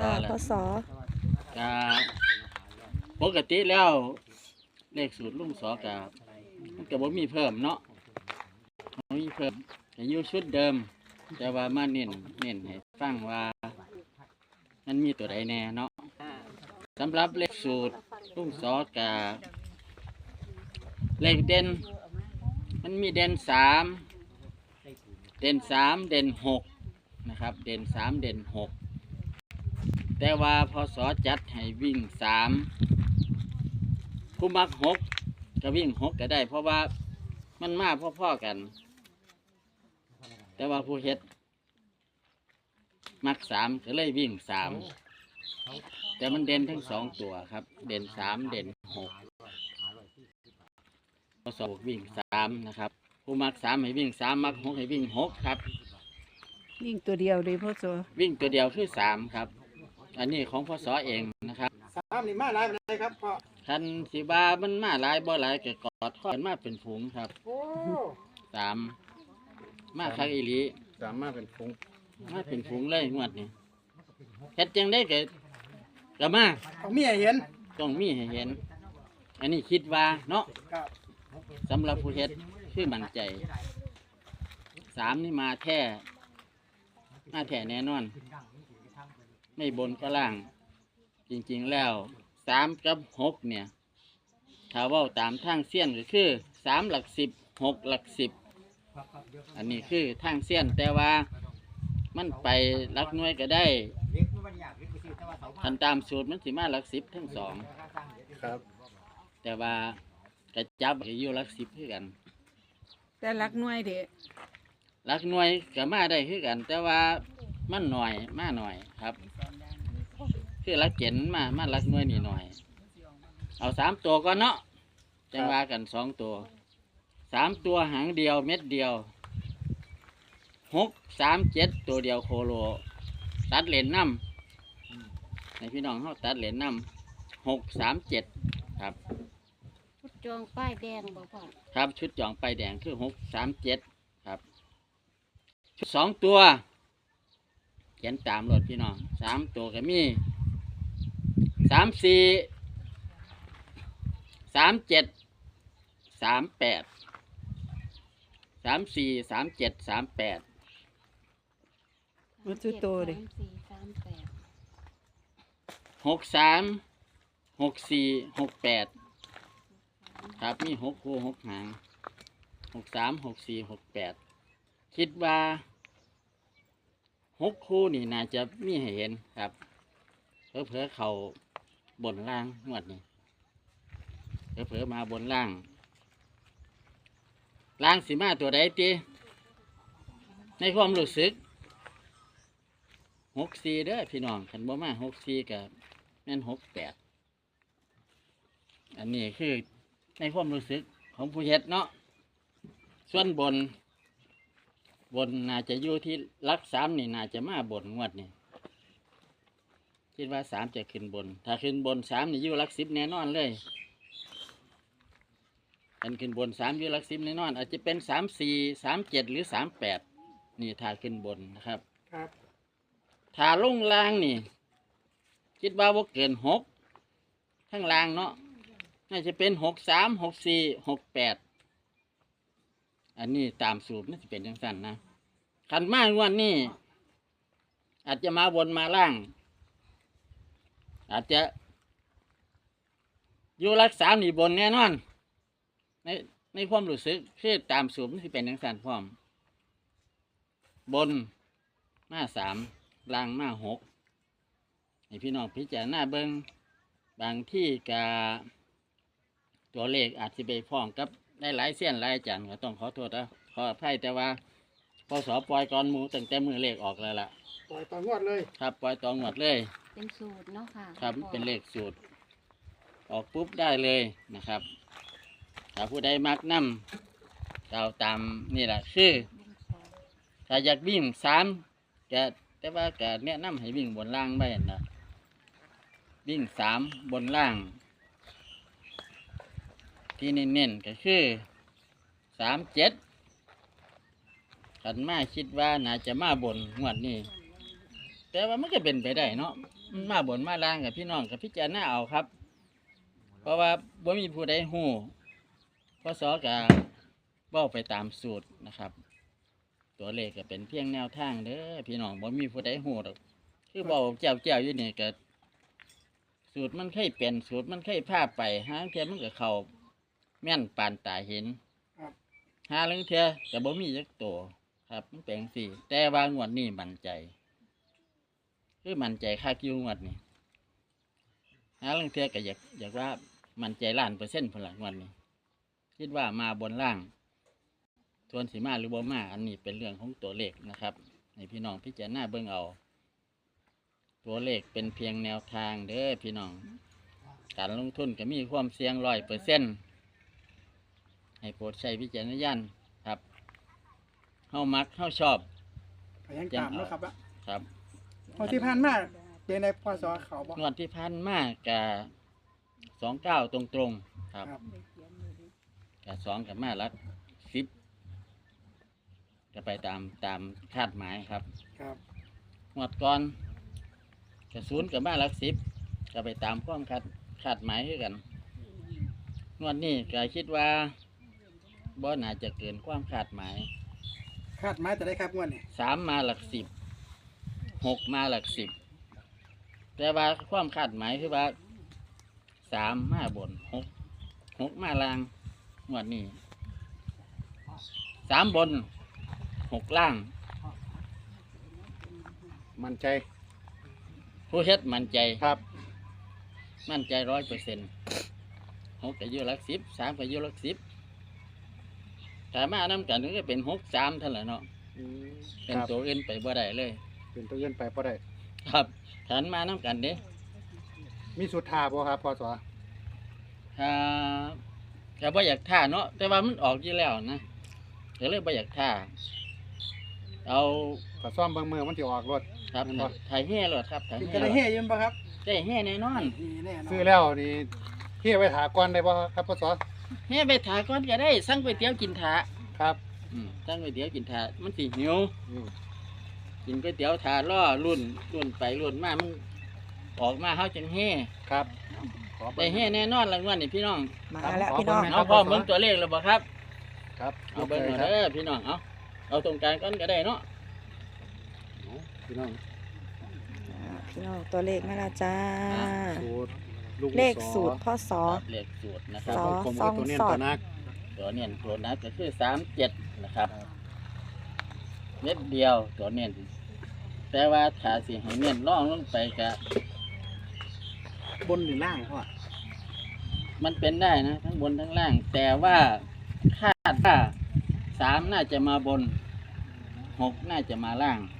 ค่ะพศก็ปกติแล้ว เลขสูตรลุงสอกับมันก็บ่มีเพิ่มเนาะบ่มีเพิ่มก็อยู่ชุดเดิม แต่ว่ามาเน้นเน้นให้ฟังว่ามันมีตัวใดแน่เนาะสำหรับเลขสูตรลุงสอกับเลขเด่นมันมีเด่นสามเด่นสามเด่นหกนะครับ เด่นสามเด่นหก แต่ว่าพอสอจัดให้วิ่งสามผู้มักหกก็วิ่งหกก็ได้ เพราะว่ามันมาพ่อๆกัน แต่ว่าผู้เฮ็ด มักสามก็เลยวิ่งสามแต่มันเด่นทั้งสองตัวครับ เด่นสามเด่นหกพอสอบวิ่งสามนะครับ ผู้มักสามให้วิ่งสามมักหกให้วิ่งหกครับ วิ่งตัวเดียวเลยพ่อโจวิ่งตัวเดียวคือสามครับ อันนี้ของพศเองนะครับสามนี่มาหลายปานใดครับพ่อคันสีบามันมาหลายบ่หลายก็กอดข้อกันมาเป็นฝูงครับโอ้สามมาคักอีหลีสามมาเป็นฟงมาเป็นฝูงเลยงวดนี้เฮ็ดจังได้ก็ก็มาต้องมีให้เห็นต้องมีให้เห็น อันนี้คิดว่าเนาะครับสำหรับผู้เฮ็ดคือมั่นใจสามนี่มาแท้มาแท้แน่นอน ไม่บนก็ล่าง จริงๆแล้วสามกับหกเนี่ยถ้าเว่าตามทางเสี้ยนก็คือสามหลักสิบหกหลักสิบอันนี้คือทางเสี้ยนแต่ว่ามันไปหลักหน่วยก็ได้ทันตามสูตรมันสิมาหลักสิบทั้งสองครับ แต่ว่ากระจับก็อยู่หลักสิบคือกัน แต่รักหน่วยเด็หลักหน่วยก็มาได้คือกัน แต่ว่ามันหน่อยมาหน่อยครับ คือหลักเจ็นมามาหลักหน่วยนี่หน่อย เอาสามตัวก็เนาะจังว่ากันสองตัวสามตัวหางเดียวเม็ดเดียวหกสามเจ็ดตัวเดียวโคโล ตัดเหรียญน้ำในพี่น้องเขาตัดเหรียญน้ำหกสามเจ็ดครับพุดจองป้ายแดงบ่พ่อครับชุดจองไปายแดงคือหกสามเจ็ดครับชุดสองตัวเขียนตามรถพี่น้องสามตัวก็มีสามสี่สามเจ็ดสามแปดสามสี่สามเจ็ดสามแปดมันจุโตเด็สามสี่สามแปดหกสามหกสี่หกแปดครับมีหกคู่หกหางหกสามหกสี่หกแปดคิดว่าหกคู่นี่น่าจะมีให้เห็นครับเผลอๆเขา บนล่างงวดนี้เผลอๆมาบนล่าง ล่างสีมาตัวใดตีในความรู้สึกหกสี่เด้อพี่น้องขันบ่มาหกสี่กับแม่นหกแปดอันนี้คือในความรู้สึกของผู้เฮ็ดเนาะส่วนบน บนน่าจะอยู่ที่ลักสามนี่น่าจะมาบนงวดนี่ คิดว่าสามจะขึ้นบน ถ้าขึ้นบนสามนี่อยู่หลักสิบแน่นอนเลยกันขึ้นบนสามอยู่หลักสิบแน่นอน อาจจะเป็นสามสี่สามเจ็ดหรือสามแปดนี่ถ้าขึ้นบนนะครับครับถ้าลงล่างนี่ คิดว่าว่าเกินหกข้างล่างเนาะน่าจะเป็นหกสามหกสี่หกแปดอันนี้ตามสูตรน่าจะเป็นจังสั้นนะขันมากวันนี้อาจจะมาบนมาล่าง อาจจะอยู่รักสามนี่บนแน่นอน ในในความรู้สึกคือตามสูตรมันจะเป็นจังสั้นพร้อม บนมาสามล่างมาหกให้พี่น้องพิจารณาเบิงบางที่กาตัวเลขอาจจะไปพ้องกับได้หลายเส้นหลายอาจารย์ก็ต้องขอโทษนะขออภัยแต่ว่าพอสอปล่อยก่อนหมูตั้งแต่มือเลขออกแล้วล่ะ ปล่อยต่องวดเลย ครับ ปล่อยตองหมดเลย เป็นสูตรเนาะค่ะครับพ่อเป็นเลขสูตร ออกปุ๊บได้เลยนะครับถ้าผู้ใดมักนำเราตามนี่แหละคือวิ่งสองถ้าอยากวิ่งสามจะแต่ว่าก็แนะนำให้วิ่งบนล่างไปนะวิ่งสามบนล่าง ที่เน้นๆก็คือสามเจ็ดขันมาคิดว่าน่าจะมาบนงวดนี้ แต่ว่ามันก็เป็นไปได้เนาะ มันมาบนมาล่างกับพี่น้องกับพี่จารณาเอาครับ เพราะว่าบ่มีผู้ใดฮู้พศก็เว้าไปตามสูตรนะครับ ตัวเลขก็เป็นเพียงแนวทางเด้อพี่น้องบ่มีผู้ใดฮู้ดอกคือเว้าแจ้วแจ้วอยู่นี่ก็สูตรมันเคยเป็นสูตรมันเคยพาไปหาลางเทียมันก็เข้าแม่นปานตาเห็นครับหาลังเทียก็บ่มีจักตัวครับมันเป็นจังซี่ แต่ว่างวดนี้มั่นใจ คือมั่นใจค่าคิวงวดนี้หาลังเทียก็อยากอยากว่ามั่นใจล้านเปอร์เซ็นต์พนลังวดนี้คิดว่ามาบนล่างส่วนสีมาหรือบ่มาอันนี้เป็นเรื่องของตัวเลขนะครับให้พี่น้องพิจารณาเบิ่งเอา ตัวเลขเป็นเพียงแนวทางเด้อพี่น้อง การลงทุนก็มีความเสี่ยงร้อยเปอร์เซ็นต์ให้โปรดใช้วิจารณญาณครับเข้ามักเข้าชอบพยังตามเนาะครับอะครับ พอที่ผ่านมาเป็นในพศเขาบ่ งวดที่พันมากกะสองเก้าตรงตรงๆครับครับกะสองกับมาลักสิบก็ไปตามตามคาดหมายครับครับงวดก่อนกะศูนย์กับมาลักสิบก็ไปตามความคาดคาดหมายคือกันงวดนี้ก็คิดว่าบ่น่าจะเกินความคาดหมาย คาดหมายจะได้ครับงวดนี้สามมาหลักสิบ หกมาหลักสิบ แต่ว่าความคาดหมายคือว่าสามมาบนหกหกมาล่างงวดนี้สามบนหกล่าง มั่นใจผู้เฮ็ดมั่นใจครับ มั่นใจร้อยเปอร์เซ็นต์หกกับยูหลักสิบสามกับยูหลักสิบแต่มานำกันก็เป็นหกสามเท่านั้นเนาะอืมเป็นครับตัวอื่นไปบ่ได้เลย เป็นตัวเงินไปบ่ได้ ครับขันมานํกันเด้มีสุดทาบ่ครับพศถ้าถ้าบ่อยากท่าเนาะแต่ว่ามันออกอยู่แล้วนะก็เลยบ่อยากท่าเอาก็ซ่อมเบิ่งมือมันสิออกรถ ครับแม่นบ่ ถ่ายแห่รถครับถ่ายจะแห่ได้รถเฮ่ยืมบ่ครับได้แห่แน่นอนนี่แน่นอนซื้อแล้วนี่เฮ่ไว้ถาก่อนได้บ่ครับพศแห่ไปถ่ายก่อนก็ได้สั่งก๋วยเตี๋ยวกินถาครับ อืมสั่งก๋วยเตี๋ยวกินถามันสิหิวอืม กินก๋วยเตี๋ยวถาล่อรุ่นรุ่นไปรุ่นมามันออกมาเฮาจังแห่ครับขอได้แห่แน่นอนรางวัลนี่พี่น้องมาแล้วขอพี่น้องเบิ่งหน่เอายพ่อเบิ่งตัวเลขแล้วบ่ครับ ครับเอาเบิ่งหน่อยครับเด้อพี่น้องเอาเอาตรงกลางก่อนก็ได้เนาะพี่น้องอ่าพี่น้องตัวเลขมาแล้วจ้า สูตรกเลขสูตรพ่อสอ ครับเลขสูตรนะคครัรับบผมสองตัวเนี้ยสอดตัวนักตัวเนียนตัวนัดก็คือสามเจ็ดนะครับ เม็ดเดียวตัวเนียนแต่ว่าถ้าสิให้เนียนล่องลงไปก็บนหรือล่างพ่อมันเป็นได้นะ ทั้งบนทั้งล่าง แต่ว่าคาดว่าสามน่าจะมาบนหกน่าจะมาล่างอ